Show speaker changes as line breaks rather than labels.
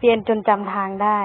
เรียนจนจำทางได้